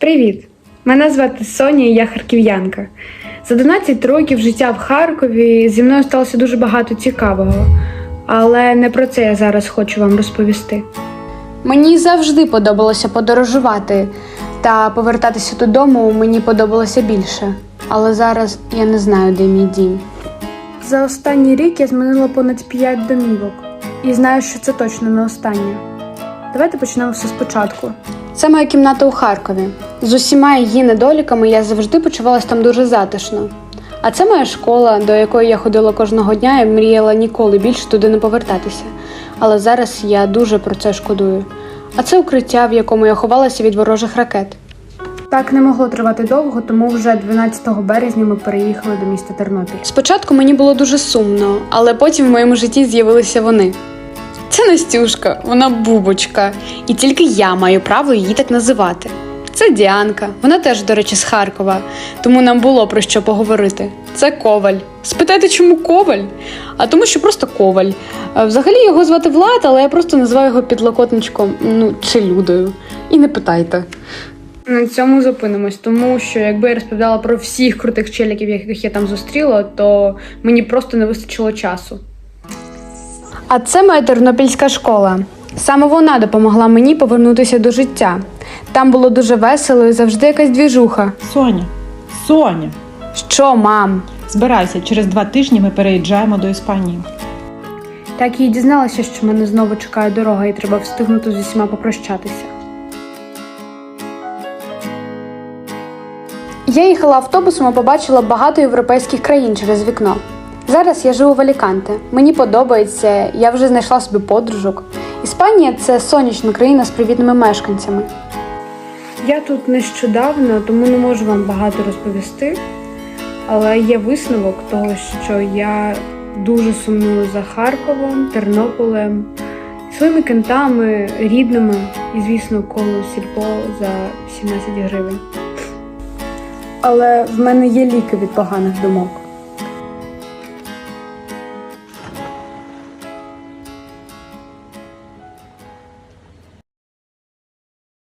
Привіт! Мене звати Соня, і я харків'янка. За 12 років життя в Харкові зі мною сталося дуже багато цікавого, але не про це я зараз хочу вам розповісти. Мені завжди подобалося подорожувати, та повертатися додому мені подобалося більше. Але зараз я не знаю, де мій дім. За останній рік я змінила понад 5 домівок і знаю, що це точно не останнє. Давайте почнемо все спочатку. Це моя кімната у Харкові. З усіма її недоліками я завжди почувалася там дуже затишно. А це моя школа, до якої я ходила кожного дня і мріяла ніколи більше туди не повертатися. Але зараз я дуже про це шкодую. А це укриття, в якому я ховалася від ворожих ракет. Так не могло тривати довго, тому вже 12 березня ми переїхали до міста Тернопіль. Спочатку мені було дуже сумно, але потім в моєму житті з'явилися вони. Це Настюшка, вона бубочка, і тільки я маю право її так називати. Це Діанка, вона теж, до речі, з Харкова, тому нам було про що поговорити. Це Коваль. Спитайте, чому Коваль? А тому, що просто Коваль. Взагалі його звати Влад, але я просто називаю його підлокотничком, ну, чи Людою. І не питайте. На цьому зупинимось, тому що якби я розповідала про всіх крутих челіків, яких я там зустріла, то мені просто не вистачило часу. А це моя тернопільська школа. Саме вона допомогла мені повернутися до життя. Там було дуже весело і завжди якась двіжуха. Соня, Соня, Що, мам? збирайся, через два тижні ми переїжджаємо до Іспанії. Так я дізналася, що мене знову чекає дорога, і треба встигнути з усіма попрощатися. Я їхала автобусом і побачила багато європейських країн через вікно. Зараз я живу в Аліканте. Мені подобається, я вже знайшла собі подружок. Іспанія це сонячна країна з привітними мешканцями. Я тут нещодавно, тому не можу вам багато розповісти, але є висновок того, що я дуже сумую за Харковом, Тернополем, своїми кентами, рідними і, звісно, коло сільпо за 17 гривень. Але в мене є ліки від поганих думок.